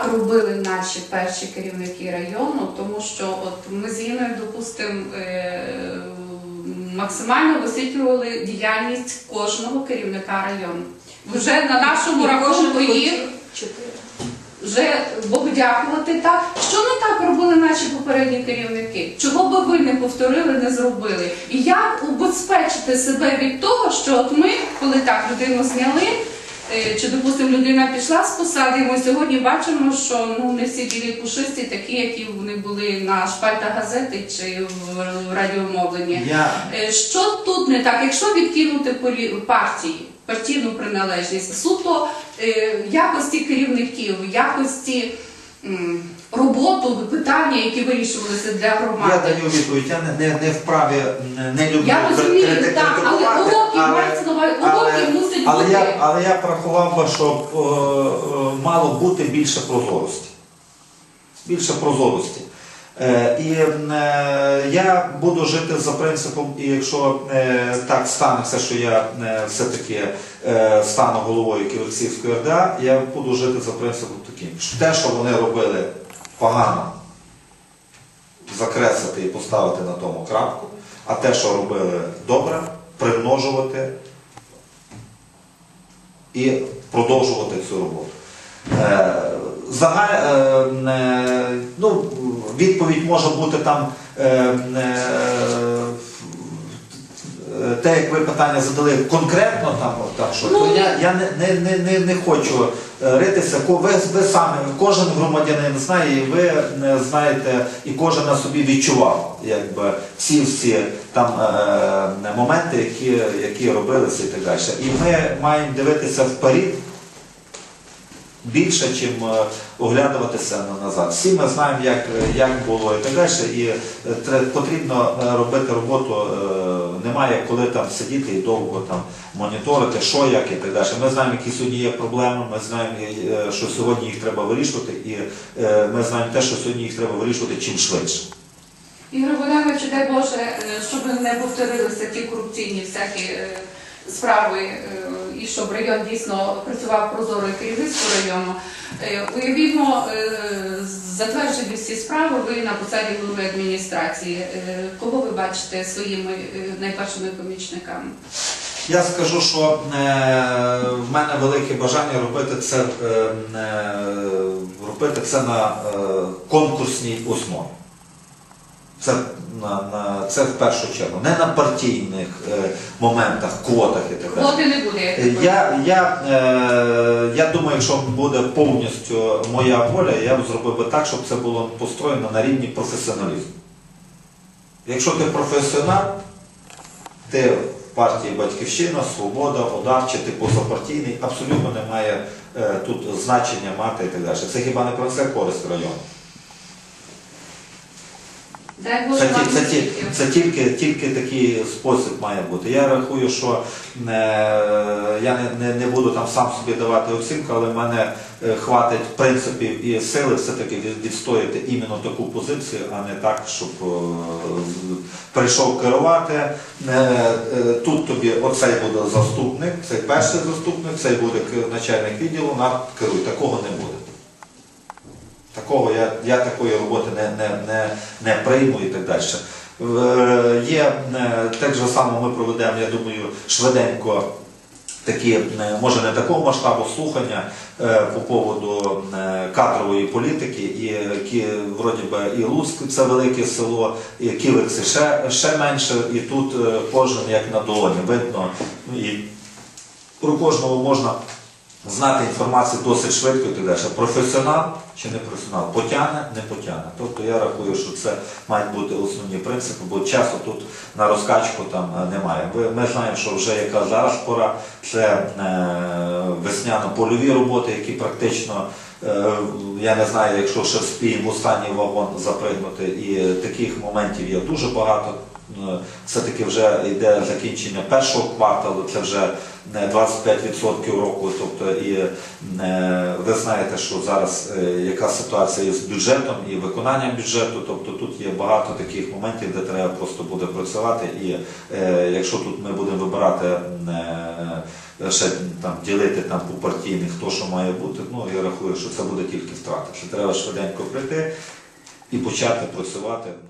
так робили наші перші керівники району, тому що от ми з Іною, допустимо, е, максимально висвітлювали діяльність кожного керівника району. Вже на нашому рахунку їх вже Богу дякувати так. Що не так робили наші попередні керівники? Чого би ви не повторили, не зробили? І як убезпечити себе від того, що от ми, коли так людину зняли, чи допустимо людина пішла з посади, і ми сьогодні бачимо, що ну не всі білі пушисті такі, які вони були на шпальтах газети чи в радіомовленні. Я Е, Що тут не так, якщо відкинути полі- партії, партійну приналежність, суто е, якості керівників, якості роботу, питання, які вирішувалися для Я громади. даю відповідь, я не, не, не вправі, не люблю Я розумію, так, але- мається на увазі, але- уроки мусять але бути. Я, але я порахував би, що е, е, мало бути більше прозорості. Більше прозорості. Е, і е, я буду жити за принципом, і якщо е, так станеться, що я е, все-таки е, стану головою Ківерцівської РДА, я буду жити за принципом таким, що те, що вони робили погано, закреслити і поставити на тому крапку, а те, що робили добре, примножувати і продовжувати цю роботу. Е, Загаль, е, е, ну, відповідь може бути там. Е, е, е, те, як ви питання задали конкретно там, так що, то Ну, я, я не, не, не, не, хочу е, ритися. Ви, ви самі, кожен громадянин знає, і ви не знаєте, і кожен на собі відчував якби, ці всі там е, моменти, які, які робилися і так далі. І ми маємо дивитися вперед більше, чим е, оглядуватися назад. Всі ми знаємо, як, як було і так далі, і е, потрібно е, робити роботу, немає коли там сидіти і довго там моніторити, що, як і так далі. Ми знаємо, які сьогодні є проблеми, ми знаємо, що сьогодні їх треба вирішувати, і ми знаємо те, що сьогодні їх треба вирішувати чим швидше. Ігор Богданович, дай Боже, щоб не повторилися ті корупційні всякі справи, е, і щоб район дійсно працював прозоро і керівництво району. Е, Уявімо, е, затверджені всі справи, ви на посаді голови адміністрації. Кого ви бачите своїми найпершими помічниками? Я скажу, що в мене велике бажання робити це, робити це на конкурсній основі. Це, на, на, це в першу чергу, не на партійних е, моментах, квотах і так далі. Квоти не буде. Я, я, е, я думаю, якщо буде повністю моя воля, я б зробив би так, щоб це було построєно на рівні професіоналізму. Якщо ти професіонал, ти в партії Батьківщина, Свобода, ОДА, чи ти позапартійний, абсолютно не має е, тут значення мати і так далі. Це хіба не про це користь району? Дай Боже Це, вам це, ті- успіхів. це тільки, тільки такий спосіб має бути. Я рахую, що е, я не, не, не буду там сам собі давати оцінку, але в мене е, хватить принципів і сили все-таки від- відстояти іменно таку позицію, а не так, щоб е, з- прийшов керувати. Е, е, тут тобі оцей буде заступник, цей перший заступник, цей буде начальник відділу, на керуй. Такого не буде. Такого я, я такої роботи не, не, не, не прийму і так далі. Е, Є е, так же само ми проведемо, я думаю, швиденько такі, е, може не такого масштабу слухання по поводу кадрової політики, і вроді би, і Луцьк це велике село, і Ківерці ще, ще менше, і тут кожен як на долоні видно. І про кожного можна знати інформацію досить швидко і так далі. Професіонал чи не професіонал, потягне, не потягне. Тобто я рахую, що це мають бути основні принципи, бо часу тут на розкачку там е, немає. Ми знаємо, що вже яка зараз пора, це е, весняно-польові роботи, які практично, е, я не знаю, якщо ще вспіємо останній вагон запригнути, і таких моментів є дуже багато. Е, все-таки вже йде закінчення першого кварталу, це вже не 25% року. Тобто, і е, ви знаєте, що зараз е, яка ситуація із бюджетом і виконанням бюджету. Тобто тут є багато таких моментів, де треба просто буде працювати. І якщо тут ми будемо вибирати ще там ділити там по партійних, хто що має бути, ну я рахую, що це буде тільки втрата. Що треба швиденько прийти і почати працювати на.